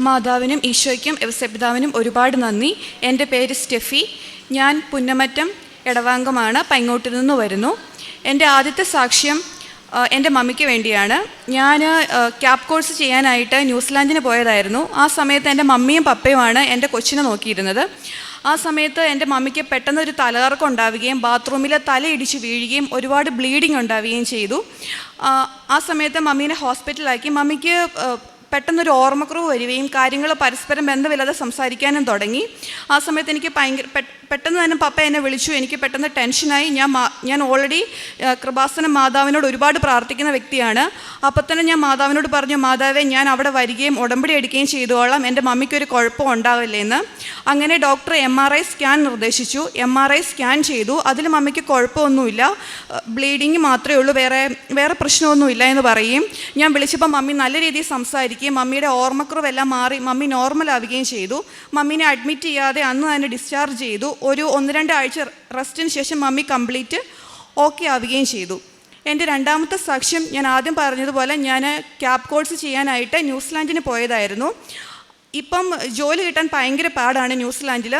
മാതാവിനും ഈശോയ്ക്കും എവസപിതാവിനും ഒരുപാട് നന്ദി. എന്റെ പേര് സ്റ്റെഫി. ഞാൻ പുന്നമറ്റം എടവാങ്കമാണ് പൈങ്ങോട്ടിൽ നിന്ന് വരുന്നു. എന്റെ ആദ്യത്തെ സാക്ഷ്യം എന്റെ മമ്മിക്ക് വേണ്ടിയാണ്. ഞാൻ ക്യാബ് കോഴ്സ് ചെയ്യാനായിട്ട് ന്യൂസിലാൻഡിന് പോയതായിരുന്നു. ആ സമയത്ത് എന്റെ മമ്മിയും പപ്പയുമാണ് എന്റെ കൊച്ചിനെ നോക്കിയിരുന്നത്. ആ സമയത്ത് എന്റെ മമ്മിക്ക് പെട്ടെന്ന് ഒരു തലകറക്കം ഉണ്ടാവുകയും ബാത്റൂമിൽ തലയിടിച്ച് വീഴുകയും ഒരുപാട് ബ്ലീഡിങ് ഉണ്ടാവുകയും ചെയ്തു. ആ, സമയത്ത് മമ്മീനെ ഹോസ്പിറ്റലാക്കി. മമ്മിക്ക് പെട്ടെന്നൊരു ഓർമ്മക്കുറവ് വരികയും കാര്യങ്ങൾ പരസ്പരം ബന്ധമില്ലാതെ സംസാരിക്കാനും തുടങ്ങി. ആ സമയത്ത് എനിക്ക് ഭയങ്കര പെട്ടെന്ന് തന്നെ പപ്പ എന്നെ വിളിച്ചു. എനിക്ക് പെട്ടെന്ന് ടെൻഷനായി. ഞാൻ ഞാൻ ഓൾറെഡി കൃപാസന മാതാവിനോട് ഒരുപാട് പ്രാർത്ഥിക്കുന്ന വ്യക്തിയാണ്. അപ്പം തന്നെ ഞാൻ മാതാവിനോട് പറഞ്ഞു മാതാവേ ഞാൻ അവിടെ വരികയും ഉടമ്പടി എടുക്കുകയും ചെയ്തോളാം. എന്റെ മമ്മിക്കൊരു കുഴപ്പം ഉണ്ടാവില്ലെന്ന്. അങ്ങനെ doctor M R I scan നിർദ്ദേശിച്ചു. എം ആർ ഐ സ്കാൻ ചെയ്തു. അതിൽ മമ്മിക്ക് കുഴപ്പമൊന്നുമില്ല. ബ്ലീഡിങ് മാത്രമേ ഉള്ളൂ. വേറെ വേറെ പ്രശ്നമൊന്നുമില്ല എന്ന് പറയും. ഞാൻ വിളിച്ചപ്പോൾ മമ്മി നല്ല രീതിയിൽ സംസാരിക്കുകയും മമ്മിയുടെ ഓർമ്മക്കുറവെല്ലാം മാറി മമ്മി നോർമൽ ആവുകയും ചെയ്തു. മമ്മീനെ അഡ്മിറ്റ് ചെയ്യാതെ അന്ന് തന്നെ ഡിസ്ചാർജ് ചെയ്തു. ഒരു ഒന്ന് രണ്ട് ആഴ്ച റെസ്റ്റിന് ശേഷം മമ്മി കംപ്ലീറ്റ് ഓക്കെ ആവുകയും ചെയ്തു. എന്റെ രണ്ടാമത്തെ സാക്ഷ്യം ഞാൻ ആദ്യം പറഞ്ഞതുപോലെ ഞാൻ ക്യാബ് കോഴ്സ് ചെയ്യാനായിട്ട് ന്യൂസിലാൻഡിന് പോയതായിരുന്നു. ഇപ്പം ജോലി കിട്ടാൻ ഭയങ്കര പാടാണ് ന്യൂസിലാൻഡിൽ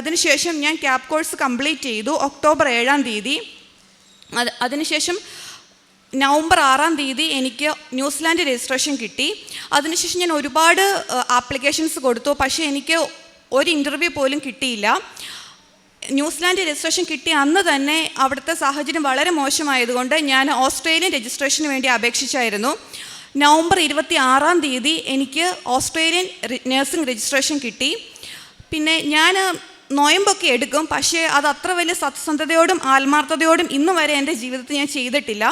അതിനുശേഷം ഞാൻ ക്യാബ് കോഴ്സ് കംപ്ലീറ്റ് ചെയ്തു. ഒക്ടോബർ ഏഴാം തീയതി. അത് അതിനുശേഷം നവംബർ ആറാം തീയതി എനിക്ക് ന്യൂസിലാൻഡ് രജിസ്ട്രേഷൻ കിട്ടി. അതിനുശേഷം ഞാൻ ഒരുപാട് ആപ്ലിക്കേഷൻസ് കൊടുത്തു. പക്ഷേ എനിക്ക് ഒരു ഇന്റർവ്യൂ പോലും കിട്ടിയില്ല. ന്യൂസിലാൻഡ് രജിസ്ട്രേഷൻ കിട്ടിയ അന്ന് തന്നെ അവിടുത്തെ സാഹചര്യം വളരെ മോശമായതുകൊണ്ട് ഞാൻ ഓസ്ട്രേലിയൻ രജിസ്ട്രേഷന് വേണ്ടി അപേക്ഷിച്ചായിരുന്നു. നവംബർ ഇരുപത്തി ആറാം തീയതി എനിക്ക് ഓസ്ട്രേലിയൻ നഴ്സിംഗ് രജിസ്ട്രേഷൻ കിട്ടി. പിന്നെ ഞാൻ നോയമ്പൊക്കെ എടുക്കും. പക്ഷേ അത് അത്ര വലിയ സത്യസന്ധതയോടും ആത്മാർത്ഥതയോടും ഇന്ന് വരെ എന്റെ ജീവിതത്തിൽ ഞാൻ ചെയ്തിട്ടില്ല.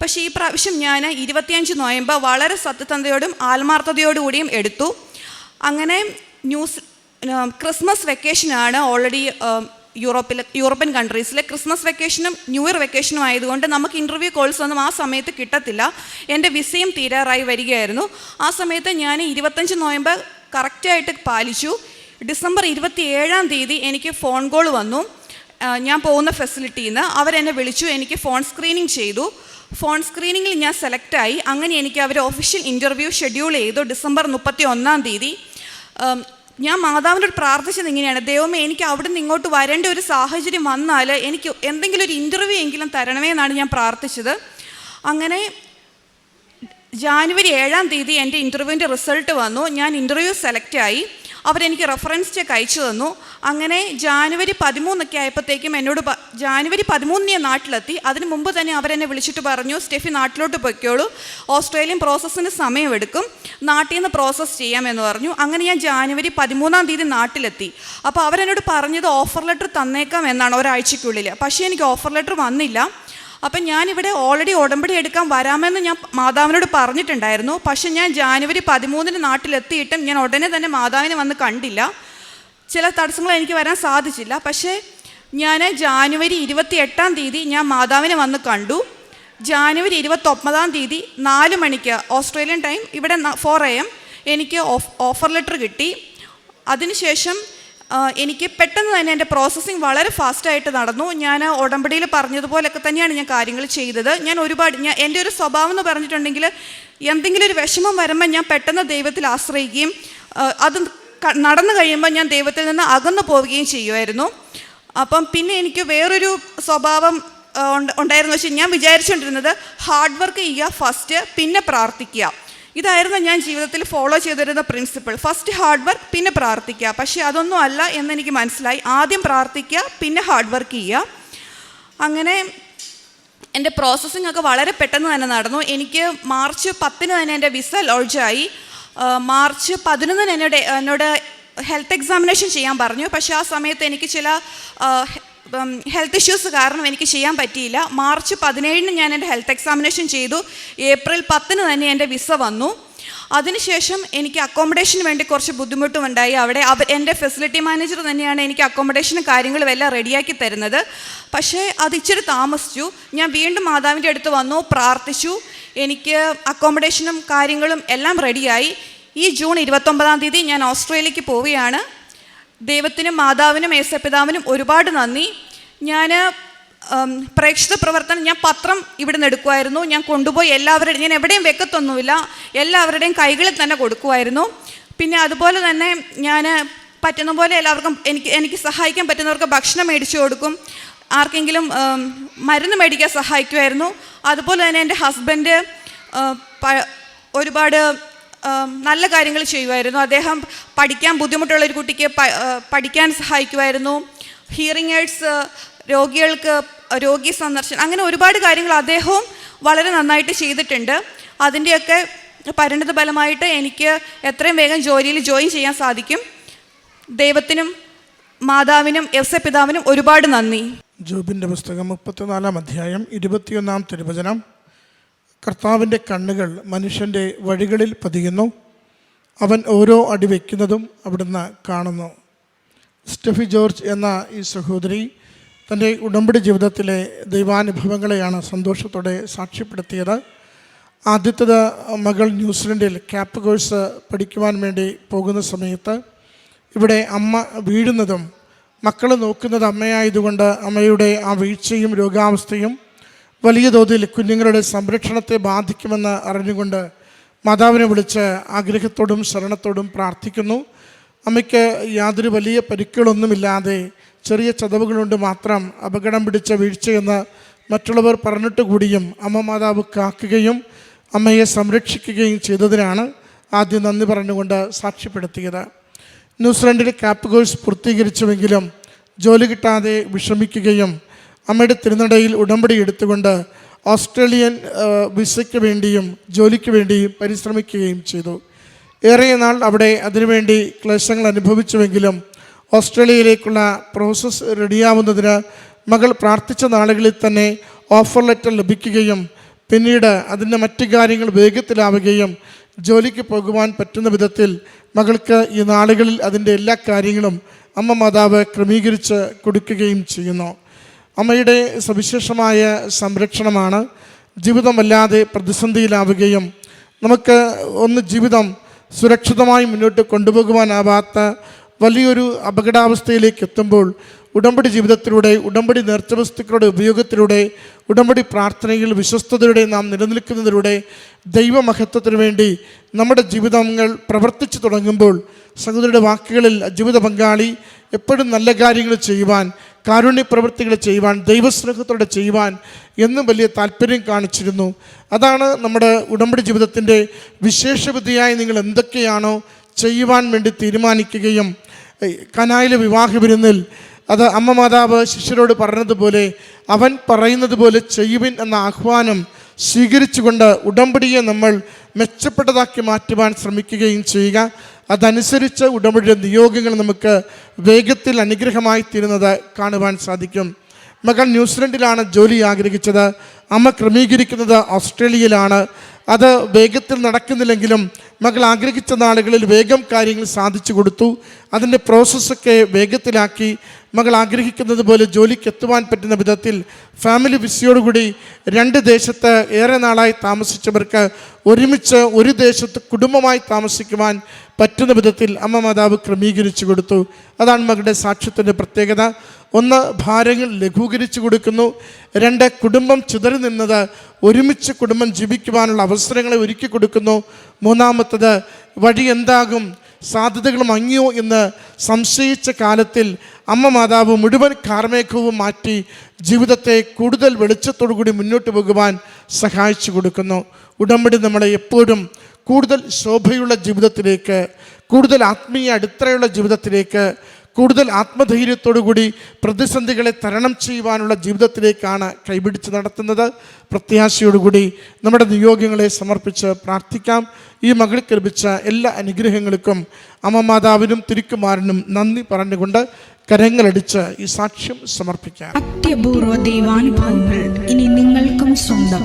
പക്ഷേ ഈ പ്രാവശ്യം ഞാൻ ഇരുപത്തിയഞ്ച് നോയമ്പ് വളരെ സത്യസന്ധതയോടും ആത്മാർത്ഥതയോടുകൂടിയും എടുത്തു. അങ്ങനെ ന്യൂസ് ക്രിസ്മസ് വെക്കേഷനാണ് ഓൾറെഡി യൂറോപ്പിൽ യൂറോപ്യൻ കൺട്രീസിലെ ക്രിസ്മസ് വെക്കേഷനും ന്യൂ ഇയർ വെക്കേഷനും ആയതുകൊണ്ട് നമുക്ക് ഇന്റർവ്യൂ കോൾസ് ഒന്നും ആ സമയത്ത് കിട്ടത്തില്ല. എന്റെ വിസയും തീരാറായി വരികയായിരുന്നു. ആ സമയത്ത് ഞാൻ ഇരുപത്തഞ്ച് നോയമ്പ് കറക്റ്റായിട്ട് പാലിച്ചു. ഡിസംബർ ഇരുപത്തി ഏഴാം തീയതി എനിക്ക് ഫോൺ കോൾ വന്നു. ഞാൻ പോകുന്ന ഫെസിലിറ്റിയിൽ നിന്ന് അവരെന്നെ വിളിച്ചു എനിക്ക് ഫോൺ സ്ക്രീനിങ് ചെയ്തു. ഫോൺ സ്ക്രീനിങ്ങിൽ ഞാൻ സെലക്റ്റായി അങ്ങനെ എനിക്ക് അവർ ഒഫീഷ്യൽ ഇന്റർവ്യൂ ഷെഡ്യൂൾ ചെയ്തു ഡിസംബർ മുപ്പത്തി ഒന്നാം തീയതി ഞാൻ മാതാവിനോട് പ്രാർത്ഥിച്ചത് ഇങ്ങനെയാണ് ദൈവമേ എനിക്ക് അവിടെ നിന്ന് ഇങ്ങോട്ട് വരേണ്ട ഒരു സാഹചര്യം വന്നാൽ എനിക്ക് എന്തെങ്കിലും ഒരു ഇന്റർവ്യൂ എങ്കിലും തരണമേ എന്നാണ് ഞാൻ പ്രാർത്ഥിച്ചത്. അങ്ങനെ ജാനുവരി ഏഴാം തീയതി എന്റെ ഇന്റർവ്യൂവിന്റെ റിസൾട്ട് വന്നു. ഞാൻ ഇന്റർവ്യൂ സെലക്റ്റായി അവരെനിക്ക് റെഫറൻസ് ചെക്ക് അയച്ചു തന്നു. അങ്ങനെ ജാനുവരി പതിമൂന്നൊക്കെ ആയപ്പോഴത്തേക്കും എന്നോട് ജാനുവരി പതിമൂന്നിന് നാട്ടിലെത്തി. അതിന് മുമ്പ് തന്നെ അവരെന്നെ വിളിച്ചിട്ട് പറഞ്ഞു സ്റ്റെഫി നാട്ടിലോട്ട് പൊയ്ക്കോളൂ. ഓസ്ട്രേലിയൻ പ്രോസസ്സിന് സമയമെടുക്കും. നാട്ടിൽ നിന്ന് പ്രോസസ്സ് ചെയ്യാമെന്ന് പറഞ്ഞു. അങ്ങനെ ഞാൻ ജാനുവരി പതിമൂന്നാം തീയതി നാട്ടിലെത്തി. അപ്പോൾ അവരെന്നോട് പറഞ്ഞത് ഓഫർ ലെറ്റർ തന്നേക്കാം എന്നാണ് ഒരാഴ്ചയ്ക്കുള്ളിൽ പക്ഷേ എനിക്ക് ഓഫർ ലെറ്റർ വന്നില്ല. അപ്പം ഞാനിവിടെ ഓൾറെഡി ഉടമ്പടി എടുക്കാൻ വരാമെന്ന് ഞാൻ മാതാവിനോട് പറഞ്ഞിട്ടുണ്ടായിരുന്നു. പക്ഷെ ഞാൻ ജാനുവരി പതിമൂന്നിന് നാട്ടിലെത്തിയിട്ടും ഞാൻ ഉടനെ തന്നെ മാതാവിനെ വന്ന് കണ്ടില്ല. ചില തടസ്സങ്ങൾ എനിക്ക് വരാൻ സാധിച്ചില്ല. പക്ഷേ ഞാൻ ജാനുവരി ഇരുപത്തി എട്ടാം തീയതി ഞാൻ മാതാവിനെ വന്ന് കണ്ടു. ജാനുവരി ഇരുപത്തൊമ്പതാം തീയതി നാല് മണിക്ക് ഓസ്ട്രേലിയൻ ടൈം ഇവിടെ ഫോർ എ എം എനിക്ക് ഓഫ് ഓഫർ ലെറ്റർ കിട്ടി. അതിനുശേഷം എനിക്ക് പെട്ടെന്ന് തന്നെ എന്റെ പ്രോസസ്സിങ് വളരെ ഫാസ്റ്റായിട്ട് നടന്നു. ഞാൻ ഉടമ്പടിയിൽ പറഞ്ഞതുപോലൊക്കെ തന്നെയാണ് ഞാൻ കാര്യങ്ങൾ ചെയ്തത്. ഞാൻ ഒരുപാട് ഞാൻ എന്റെ ഒരു സ്വഭാവം എന്ന് പറഞ്ഞിട്ടുണ്ടെങ്കിൽ എന്തെങ്കിലും ഒരു വിഷമം വരുമ്പോൾ ഞാൻ പെട്ടെന്ന് ദൈവത്തിൽ ആശ്രയിക്കുകയും അത് നടന്നു കഴിയുമ്പോൾ ഞാൻ ദൈവത്തിൽ നിന്ന് അകന്നു പോവുകയും ചെയ്യുമായിരുന്നു. അപ്പം പിന്നെ എനിക്ക് വേറൊരു സ്വഭാവം ഉണ്ടായിരുന്നു. പക്ഷേ ഞാൻ വിചാരിച്ചുകൊണ്ടിരുന്നത് ഹാർഡ് വർക്ക് ചെയ്യുക ഫസ്റ്റ് പിന്നെ പ്രാർത്ഥിക്കുക. ഇതായിരുന്നു ഞാൻ ജീവിതത്തിൽ ഫോളോ ചെയ്തിരുന്ന പ്രിൻസിപ്പിൾ ഫസ്റ്റ് ഹാർഡ് വർക്ക് പിന്നെ പ്രാർത്ഥിക്കുക. പക്ഷേ അതൊന്നും അല്ല എന്നെനിക്ക് മനസ്സിലായി. ആദ്യം പ്രാർത്ഥിക്കുക പിന്നെ ഹാർഡ് വർക്ക് ചെയ്യുക. അങ്ങനെ എന്റെ പ്രോസസ്സിംഗ് ഒക്കെ വളരെ പെട്ടെന്ന് തന്നെ നടന്നു. എനിക്ക് മാർച്ച് പത്തിന് തന്നെ എന്റെ വിസ ലോഡ്ജായി മാർച്ച് പതിനൊന്നിന് എന്നോട് എന്നോട് ഹെൽത്ത് എക്സാമിനേഷൻ ചെയ്യാൻ പറഞ്ഞു. പക്ഷേ ആ സമയത്ത് എനിക്ക് ചില ഹെൽത്ത് ഇഷ്യൂസ് കാരണം എനിക്ക് ചെയ്യാൻ പറ്റിയില്ല. മാർച്ച് പതിനേഴിന് ഞാൻ എന്റെ ഹെൽത്ത് എക്സാമിനേഷൻ ചെയ്തു. ഏപ്രിൽ പത്തിന് തന്നെ എന്റെ വിസ വന്നു. അതിനുശേഷം എനിക്ക് അക്കോമഡേഷന് വേണ്ടി കുറച്ച് ബുദ്ധിമുട്ടും ഉണ്ടായി അവിടെ അവർ എന്റെ ഫെസിലിറ്റി മാനേജർ തന്നെയാണ് എനിക്ക് അക്കോമഡേഷനും കാര്യങ്ങളും എല്ലാം റെഡിയാക്കി തരുന്നത്. പക്ഷേ അത് ഇച്ചിരി താമസിച്ചു. ഞാൻ വീണ്ടും മാതാവിന്റെ അടുത്ത് വന്നു പ്രാർത്ഥിച്ചു. എനിക്ക് അക്കോമഡേഷനും കാര്യങ്ങളും എല്ലാം റെഡിയായി ഈ ജൂൺ ഇരുപത്തൊമ്പതാം തീയതി ഞാൻ ഓസ്ട്രേലിയക്ക് പോവുകയാണ്. ദൈവത്തിനും മാതാവിനും ഏസപിതാവിനും ഒരുപാട് നന്ദി. ഞാൻ പ്രേക്ഷിത പ്രവർത്തനം ഞാൻ പത്രം ഇവിടുന്ന് എടുക്കുമായിരുന്നു ഞാൻ കൊണ്ടുപോയി എല്ലാവരുടെയും ഞാൻ എവിടെയും വെക്കത്തൊന്നുമില്ല. എല്ലാവരുടെയും കൈകളിൽ തന്നെ കൊടുക്കുമായിരുന്നു പിന്നെ അതുപോലെ തന്നെ ഞാൻ പറ്റുന്ന പോലെ എല്ലാവർക്കും എനിക്ക് എനിക്ക് സഹായിക്കാൻ പറ്റുന്നവർക്ക് ഭക്ഷണം മേടിച്ചു കൊടുക്കും. ആർക്കെങ്കിലും മരുന്ന് മേടിക്കാൻ സഹായിക്കുമായിരുന്നു അതുപോലെ തന്നെ എന്റെ ഹസ്ബൻഡ് ഒരുപാട് നല്ല കാര്യങ്ങൾ ചെയ്യുമായിരുന്നു. അദ്ദേഹം പഠിക്കാൻ ബുദ്ധിമുട്ടുള്ള ഒരു കുട്ടിക്ക് പഠിക്കാൻ സഹായിക്കുമായിരുന്നു. ഹിയറിംഗ് എയ്ഡ്സ് രോഗികൾക്ക് രോഗി സന്ദർശനം അങ്ങനെ ഒരുപാട് കാര്യങ്ങൾ അദ്ദേഹവും വളരെ നന്നായിട്ട് ചെയ്തിട്ടുണ്ട്. അതിന്റെയൊക്കെ പരിണിത ഫലമായിട്ട് എനിക്ക് എത്രയും വേഗം ജോലിയിൽ ജോയിൻ ചെയ്യാൻ സാധിക്കും. ദൈവത്തിനും മാതാവിനും എസ് എ പിതാവിനും ഒരുപാട് നന്ദി. ജോബിന്റെ പുസ്തകം മുപ്പത്തിനാലാം അധ്യായം ഇരുപത്തിയൊന്നാം തിരുവചനം. കർത്താവിന്റെ കണ്ണുകൾ മനുഷ്യന്റെ വഴികളിൽ പതിയുന്നു. അവൻ ഓരോ അടി വയ്ക്കുന്നതും അവിടുന്ന് കാണുന്നു. സ്റ്റെഫി ജോർജ് എന്ന ഈ സഹോദരി തന്റെ ഉടമ്പടി ജീവിതത്തിലെ ദൈവാനുഭവങ്ങളെയാണ് സന്തോഷത്തോടെ സാക്ഷ്യപ്പെടുത്തിയത്. ആദ്യത്തേത് മകൾ ന്യൂസിലൻഡിൽ ക്യാപ്പ് കോഴ്സ് പഠിക്കുവാൻ വേണ്ടി പോകുന്ന സമയത്ത് ഇവിടെ അമ്മ വീഴുന്നതും മക്കൾ നോക്കുന്നത് അമ്മയായതുകൊണ്ട് അമ്മയുടെ ആ വീഴ്ചയും രോഗാവസ്ഥയും വലിയ തോതിൽ കുഞ്ഞുങ്ങളുടെ സംരക്ഷണത്തെ ബാധിക്കുമെന്ന് അറിഞ്ഞുകൊണ്ട് മാതാവിനെ വിളിച്ച് ആഗ്രഹത്തോടും ശരണത്തോടും പ്രാർത്ഥിക്കുന്നു. അമ്മയ്ക്ക് യാതൊരു വലിയ പരിക്കുകളൊന്നുമില്ലാതെ ചെറിയ ചതവുകളുണ്ട് മാത്രം അപകടം പിടിച്ച വീഴ്ചയെന്ന് മറ്റുള്ളവർ പറഞ്ഞിട്ട് കൂടിയും അമ്മ മാതാവ് കാക്കുകയും അമ്മയെ സംരക്ഷിക്കുകയും ചെയ്തതിനാണ് ആദ്യം നന്ദി പറഞ്ഞുകൊണ്ട് സാക്ഷ്യപ്പെടുത്തിയത്. ന്യൂസിലൻഡിൽ ക്യാപ്പ് കോഴ്സ് പൂർത്തീകരിച്ചുവെങ്കിലും ജോലി കിട്ടാതെ വിഷമിക്കുകയും അമ്മയുടെ തിരുനടയിൽ ഉടമ്പടി എടുത്തുകൊണ്ട് ഓസ്ട്രേലിയൻ വിസയ്ക്ക് വേണ്ടിയും ജോലിക്ക് വേണ്ടിയും പരിശ്രമിക്കുകയും ചെയ്തു. ഏറെ നാൾ അവിടെ അതിനുവേണ്ടി ക്ലേശങ്ങൾ അനുഭവിച്ചുവെങ്കിലും ഓസ്ട്രേലിയയിലേക്കുള്ള പ്രോസസ്സ് റെഡിയാവുന്നതിന് മകൾ പ്രാർത്ഥിച്ച നാളുകളിൽ തന്നെ ഓഫർ ലെറ്റർ ലഭിക്കുകയും പിന്നീട് അതിന്റെ മറ്റു കാര്യങ്ങൾ വേഗത്തിലാവുകയും ജോലിക്ക് പോകുവാൻ പറ്റുന്ന വിധത്തിൽ മകൾക്ക് ഈ നാളുകളിൽ അതിന്റെ എല്ലാ കാര്യങ്ങളും അമ്മ മാതാവ് ക്രമീകരിച്ച് കൊടുക്കുകയും ചെയ്യുന്നു. അമ്മയുടെ സവിശേഷമായ സംരക്ഷണമാണ് ജീവിതം വല്ലാതെ പ്രതിസന്ധിയിലാവുകയും നമുക്ക് ഒന്ന് ജീവിതം സുരക്ഷിതമായി മുന്നോട്ട് കൊണ്ടുപോകുവാനാവാത്ത വലിയൊരു അപകടാവസ്ഥയിലേക്ക് എത്തുമ്പോൾ ഉടമ്പടി ജീവിതത്തിലൂടെ ഉടമ്പടി നേർച്ച വസ്തുക്കളുടെ ഉപയോഗത്തിലൂടെ ഉടമ്പടി പ്രാർത്ഥനയിൽ വിശ്വസ്തതയുടെ നാം നിലനിൽക്കുന്നതിലൂടെ ദൈവമഹത്വത്തിനു വേണ്ടി നമ്മുടെ ജീവിതങ്ങൾ പ്രവർത്തിച്ചു തുടങ്ങുമ്പോൾ സഹോദരിയുടെ വാക്കുകളിൽ ജീവിത പങ്കാളി എപ്പോഴും നല്ല കാര്യങ്ങൾ ചെയ്യുവാൻ കാരുണ്യ പ്രവൃത്തികൾ ചെയ്യുവാൻ ദൈവസ്നേഹത്തോടെ ചെയ്യുവാൻ എന്നും വലിയ താല്പര്യം കാണിച്ചിരുന്നു. അതാണ് നമ്മുടെ ഉടമ്പടി ജീവിതത്തിന്റെ വിശേഷവിധിയായി നിങ്ങൾ എന്തൊക്കെയാണോ ചെയ്യുവാൻ വേണ്ടി തീരുമാനിക്കുകയും കനായിലെ വിവാഹ വിരുന്നിൽ അത് അമ്മ മാതാവ് ശിഷ്യരോട് പറഞ്ഞതുപോലെ അവൻ പറയുന്നത് പോലെ ചെയ്യുവിൻ എന്ന ആഹ്വാനം സ്വീകരിച്ചുകൊണ്ട് ഉടമ്പടിയെ നമ്മൾ മെച്ചപ്പെട്ടതാക്കി മാറ്റുവാൻ ശ്രമിക്കുകയും ചെയ്യുക. അതനുസരിച്ച് ഉടമ്പടിയുടെ നിയോഗങ്ങൾ നമുക്ക് വേഗത്തിൽ അനുഗ്രഹമായി തീരുന്നത് കാണുവാൻ സാധിക്കും. മകൾ ന്യൂസിലൻഡിലാണ് ജോലി ആഗ്രഹിച്ചത്. അമ്മ ക്രമീകരിക്കുന്നത് ഓസ്ട്രേലിയയിലാണ്. അത് വേഗത്തിൽ നടക്കുന്നില്ലെങ്കിലും മകൾ ആഗ്രഹിച്ച നാളുകളിൽ വേഗം കാര്യങ്ങൾ സാധിച്ചു കൊടുത്തു. അതിന്റെ പ്രോസസ്സൊക്കെ വേഗത്തിലാക്കി. മകൾ ആഗ്രഹിക്കുന്നത് പോലെ ജോലിക്ക് എത്തുവാൻ പറ്റുന്ന വിധത്തിൽ ഫാമിലി വിസിയോടുകൂടി രണ്ട് ദേശത്ത് ഏറെ നാളായി താമസിച്ചവർക്ക് ഒരുമിച്ച് ഒരു ദേശത്ത് കുടുംബമായി താമസിക്കുവാൻ പറ്റുന്ന വിധത്തിൽ അമ്മ മാതാവ് ക്രമീകരിച്ചു കൊടുത്തു. അതാണ് മകളുടെ സാക്ഷ്യത്തിന്റെ പ്രത്യേകത. ഒന്ന് ഭാരങ്ങൾ ലഘൂകരിച്ചു കൊടുക്കുന്നു. രണ്ട് കുടുംബം ചിതറി നിന്നത് ഒരുമിച്ച് കുടുംബം ജീവിക്കുവാനുള്ള അവസരങ്ങളെ ഒരുക്കി കൊടുക്കുന്നു. മൂന്നാമത്തത് വഴി എന്താകും? സാധ്യതകൾ മങ്ങിയോ എന്ന് സംശയിച്ച കാലത്തിൽ അമ്മ മാതാവ് മുഴുവൻ കാർമേഘവും മാറ്റി ജീവിതത്തെ കൂടുതൽ വെളിച്ചത്തോടു കൂടി മുന്നോട്ട് പോകുവാൻ സഹായിച്ചു കൊടുക്കുന്നു. ഉടമ്പടി നമ്മളെ എപ്പോഴും കൂടുതൽ ശോഭയുള്ള ജീവിതത്തിലേക്ക് കൂടുതൽ ആത്മീയ അടിത്തറയുള്ള ജീവിതത്തിലേക്ക് കൂടുതൽ ആത്മധൈര്യത്തോടു കൂടി പ്രതിസന്ധികളെ തരണം ചെയ്യുവാനുള്ള ജീവിതത്തിലേക്കാണ് കൈപിടിച്ച് നടത്തുന്നത്. പ്രത്യാശയോടുകൂടി നമ്മുടെ നിയോഗങ്ങളെ സമർപ്പിച്ച് പ്രാർത്ഥിക്കാം. ഈ മകൾക്ക് ലഭിച്ച എല്ലാ അനുഗ്രഹങ്ങൾക്കും അമ്മ മാതാവിനും തിരുക്കുമാരനും നന്ദി പറഞ്ഞുകൊണ്ട് കരങ്ങളടിച്ച് ഈ സാക്ഷ്യം സമർപ്പിക്കാം. അത്യപൂർവ ദൈവാനുഭവങ്ങൾ ഇനി നിങ്ങൾക്കും സ്വന്തം.